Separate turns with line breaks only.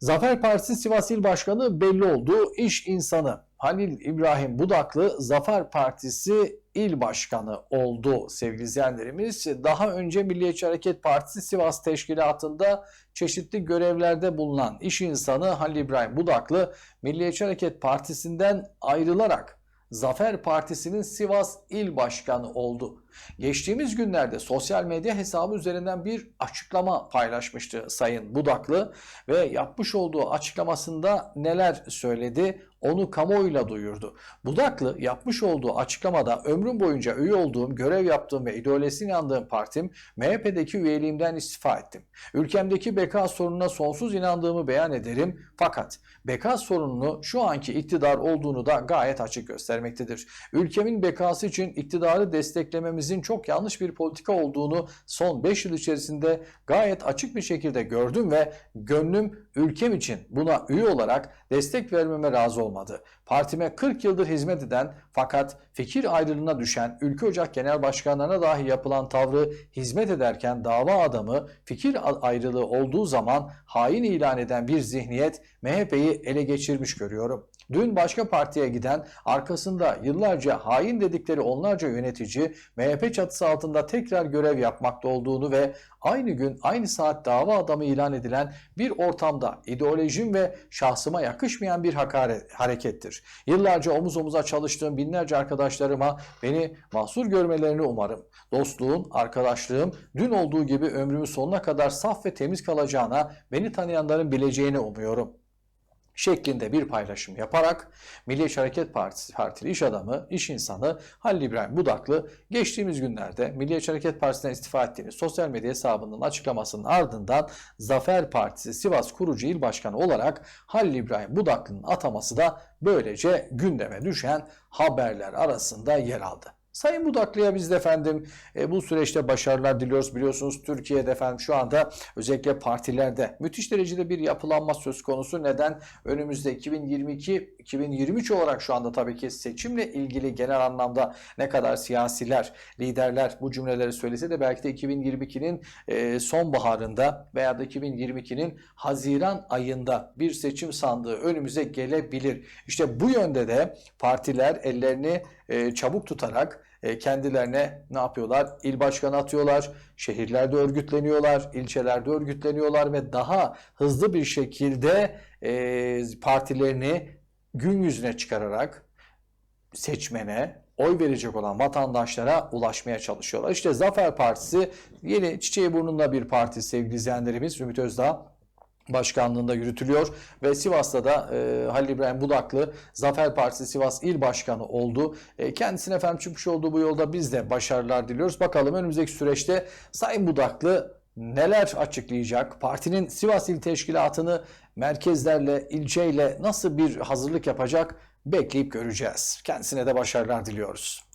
Zafer Partisi Sivas İl Başkanı belli oldu. İş insanı Halil İbrahim Budaklı Zafer Partisi İl Başkanı oldu sevgili izleyenlerimiz. Daha önce Milliyetçi Hareket Partisi Sivas Teşkilatı'nda çeşitli görevlerde bulunan iş insanı Halil İbrahim Budaklı Milliyetçi Hareket Partisi'nden ayrılarak Zafer Partisi'nin Sivas İl Başkanı oldu. Geçtiğimiz günlerde sosyal medya hesabı üzerinden bir açıklama paylaşmıştı Sayın Budaklı ve yapmış olduğu açıklamasında neler söyledi onu kamuoyuyla duyurdu. Budaklı yapmış olduğu açıklamada ömrüm boyunca üye olduğum, görev yaptığım ve ideolojisine inandığım partim MHP'deki üyeliğimden istifa ettim. Ülkemdeki beka sorununa sonsuz inandığımı beyan ederim fakat beka sorununu şu anki iktidar olduğunu da gayet açık göstermektedir. Ülkemin bekası için iktidarı desteklememizin çok yanlış bir politika olduğunu son 5 yıl içerisinde gayet açık bir şekilde gördüm ve gönlüm ülkem için buna üye olarak destek vermeme razı olmadı. Partime 40 yıldır hizmet eden fakat fikir ayrılığına düşen Ülke Ocak Genel Başkanlarına dahi yapılan tavrı hizmet ederken dava adamı fikir ayrılığı olduğu zaman hain ilan eden bir zihniyet MHP'yi ele geçirmiş görüyorum. Dün başka partiye giden arkasında yıllarca hain dedikleri onlarca yönetici MHP çatısı altında tekrar görev yapmakta olduğunu ve aynı gün aynı saat dava adamı ilan edilen bir ortamda ideolojim ve şahsıma yakışmayan bir hakaret, harekettir. Yıllarca omuz omuza çalıştığım binlerce arkadaşlarıma beni mahsur görmelerini umarım. Dostluğun, arkadaşlığım dün olduğu gibi ömrümün sonuna kadar saf ve temiz kalacağına beni tanıyanların bileceğini umuyorum şeklinde bir paylaşım yaparak Milliyetçi Hareket Partisi Partili iş adamı, iş insanı Halil İbrahim Budaklı geçtiğimiz günlerde Milliyetçi Hareket Partisi'nden istifa ettiğini sosyal medya hesabının açıklamasının ardından Zafer Partisi Sivas Kurucu İl Başkanı olarak Halil İbrahim Budaklı'nın ataması da böylece gündeme düşen haberler arasında yer aldı. Sayın Budaklı'ya biz de efendim e, bu süreçte başarılar diliyoruz. Biliyorsunuz Türkiye'de efendim şu anda özellikle partilerde müthiş derecede bir yapılanma söz konusu. Neden? Önümüzde 2022-2023 olarak şu anda tabii ki seçimle ilgili genel anlamda ne kadar siyasiler, liderler bu cümleleri söylese de belki de 2022'nin e, sonbaharında veya da 2022'nin Haziran ayında bir seçim sandığı önümüze gelebilir. İşte bu yönde de partiler ellerini e, çabuk tutarak e, kendilerine ne yapıyorlar? İl başkanı atıyorlar, şehirlerde örgütleniyorlar, ilçelerde örgütleniyorlar ve daha hızlı bir şekilde e, partilerini gün yüzüne çıkararak seçmene, oy verecek olan vatandaşlara ulaşmaya çalışıyorlar. İşte Zafer Partisi yeni çiçeği burnunda bir parti sevgili izleyenlerimiz. Ümit Özdağ başkanlığında yürütülüyor ve Sivas'ta da e, Halil İbrahim Budaklı Zafer Partisi Sivas İl Başkanı oldu. E, kendisine efendim çıkmış olduğu bu yolda biz de başarılar diliyoruz. Bakalım önümüzdeki süreçte Sayın Budaklı neler açıklayacak? Partinin Sivas İl Teşkilatı'nı merkezlerle, ilçeyle nasıl bir hazırlık yapacak? Bekleyip göreceğiz. Kendisine de başarılar diliyoruz.